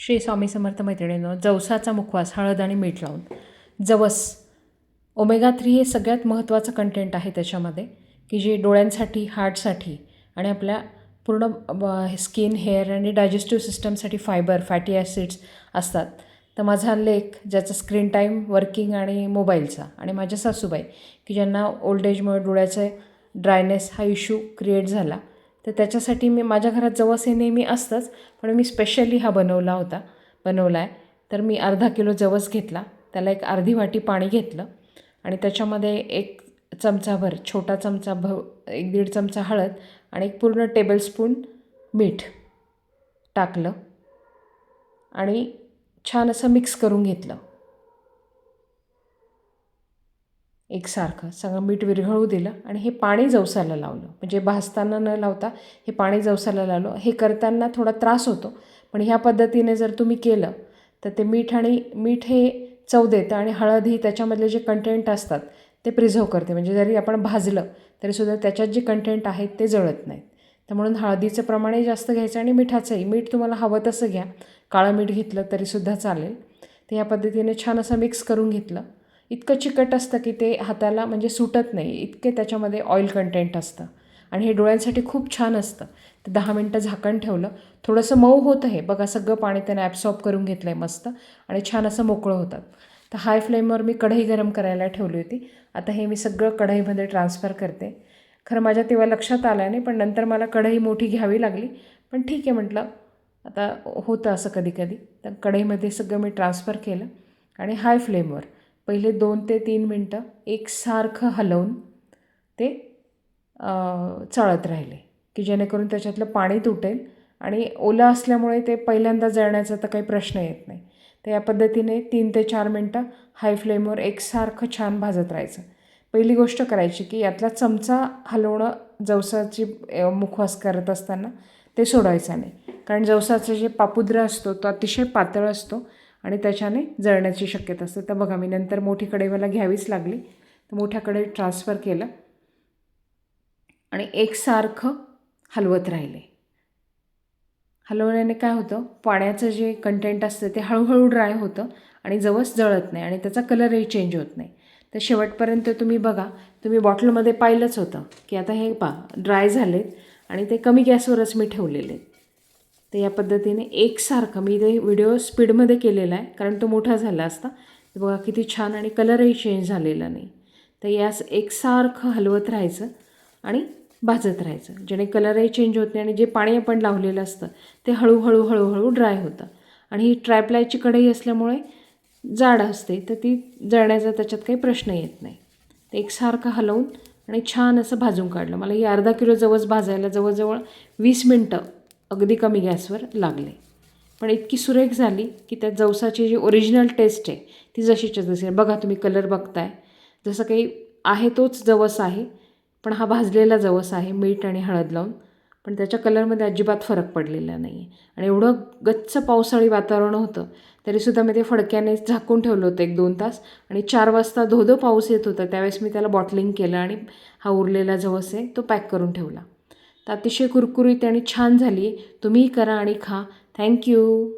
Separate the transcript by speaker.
Speaker 1: श्री स्वामी समर्थ मैत्रिणीनं जवसाचा मुखवास हळद आणि मीठ लावून. जवस. ओमेगा थ्री हे सगळ्यात महत्त्वाचं कंटेंट आहे त्याच्यामध्ये की जे डोळ्यांसाठी हार्टसाठी आणि आपल्या पूर्ण स्किन हेअर आणि डायजेस्टिव्ह सिस्टमसाठी फायबर फॅटी ॲसिड्स असतात. तर माझा लेख ज्याचा स्क्रीन टाईम वर्किंग आणि मोबाईलचा आणि माझ्या सासूबाई की ज्यांना ओल्ड एजमुळे डोळ्याचे ड्रायनेस हा इश्यू क्रिएट झाला तर त्याच्यासाठी मी माझ्या घरात जवस हे नेहमी असतंच पण मी स्पेशली हा बनवला होता बनवला आहे तर मी अर्धा किलो जवस घेतला त्याला एक अर्धी वाटी पाणी घेतलं आणि त्याच्यामध्ये एक चमचाभर छोटा चमचा भ एक दीड चमचा हळद आणि एक पूर्ण टेबलस्पून मीठ टाकलं आणि छान असं मिक्स करून घेतलं. एकसारखं. सगळं मीठ विरघळू दिलं आणि हे पाणी जवसायला लावलं. म्हणजे भाजताना न लावता हे पाणी जवसायला लावलं. हे करताना थोडा त्रास होतो. पण ह्या पद्धतीने जर तुम्ही केलं तर ते मीठ आणि मीठ हे चव देतं आणि हळद ही त्याच्यामधले जे कंटेंट असतात ते प्रिझर्व करते. म्हणजे जरी आपण भाजलं तरीसुद्धा त्याच्यात जे कंटेंट आहेत ते जळत नाहीत. तर म्हणून हळदीचं प्रमाणही जास्त घ्यायचं आणि मिठाचंही. मीठ तुम्हाला हवं तसं घ्या. काळं मीठ घेतलं तरीसुद्धा चालेल. तर या पद्धतीने छान असं मिक्स करून घेतलं. इतकं चिकट असतं की ते हाताला म्हणजे सुटत नाही. इतके त्याच्यामध्ये ऑइल कंटेंट असतं. आणि हे डोळ्यांसाठी खूप छान असतं. तर दहा मिनटं झाकण ठेवलं थोडंसं मऊ होतं हे. बघा सगळं पाणी त्याने ॲब्सॉर्ब करून घेतलं आहे मस्त. आणि छान असं मोकळं होतात तर हाय फ्लेमवर मी कढई गरम करायला ठेवली होती. आता हे मी सगळं कढईमध्ये ट्रान्सफर करते. खरं माझ्या तेव्हा लक्षात आलं नाही पण नंतर मला कढई मोठी घ्यावी लागली. पण ठीक आहे म्हटलं. आता होतं असं कधी कधी तर कढईमध्ये सगळं मी ट्रान्सफर केलं. आणि हाय फ्लेमवर पहिले दोन ते तीन मिनटं एकसारखं हलवून ते चळत राहिले की जेणेकरून त्याच्यातलं पाणी तुटेल आणि ओलं असल्यामुळे ते पहिल्यांदा जळण्याचा तर काही प्रश्न येत नाही. तर या पद्धतीने तीन ते चार मिनटं हाय फ्लेमवर एकसारखं छान भाजत राहायचं. पहिली गोष्ट करायची की यातला चमचा हलवणं जवसाची मुखवास करत असताना ते सोडायचा नाही. कारण जवसाचं जे पापुद्रा असतो तो अतिशय पातळ असतो आणि त्याच्याने जळण्याची शक्यता असते. तर बघा मी नंतर मोठी कढई मला घ्यावीच लागली. तर मोठ्या ट्रान्सफर केलं. आणि एकसारखं हलवत राहिले. हलवण्याने काय होतं? पाण्याचं जे कंटेंट असतं ते हळूहळू ड्राय होतं आणि जवळ जळत नाही आणि त्याचा कलरही चेंज होत नाही. तर शेवटपर्यंत तुम्ही बघा तुम्ही बॉटलमध्ये पाहिलंच होतं की आता हे पा ड्राय झालेत आणि ते कमी गॅसवरच मी ठेवलेले आहेत. तर या पद्धतीने एकसारखं मी ते व्हिडिओ स्पीडमध्ये केलेला आहे कारण तो मोठा झाला असता. तर बघा किती छान आणि कलरही चेंज झालेला नाही. तर यास एकसारखं हलवत राहायचं आणि भाजत राहायचं. जेणे कलरही चेंज होत नाही आणि जे पाणी आपण लावलेलं असतं ते हळूहळू हळूहळू ड्राय होतं. आणि ही ट्रायप्लायची कढई असल्यामुळे जाड असते तर ती जळण्याचा त्याच्यात काही प्रश्न येत नाही. ते एकसारखं हलवून आणि छान असं भाजून काढलं. मला ही अर्धा किलो जवळच भाजायला जवळजवळ वीस मिनटं अगदी कमी गॅसवर लागले. पण इतकी सुरेख झाली की त्या जवसाची जी ओरिजिनल टेस्ट आहे ती जशीच्या जशी आहे. बघा तुम्ही कलर बघताय. जसं काही आहे तोच जवस आहे पण हा भाजलेला जवस आहे मीठ आणि हळद लावून. पण त्याच्या कलरमध्ये अजिबात फरक पडलेला नाही आहे आणि एवढं गच्च पावसाळी वातावरण होतं तरीसुद्धा मी ते फडक्याने झाकून ठेवलं होतं एक दोन तास. आणि चार वाजता धोधो पाऊस येत होता त्यावेळेस मी त्याला बॉटलिंग केलं आणि हा उरलेला जवस आहे तो पॅक करून ठेवला. तर अतिशय कुरकुरीत आणि छान झाली. तुम्हीही करा आणि खा. थँक्यू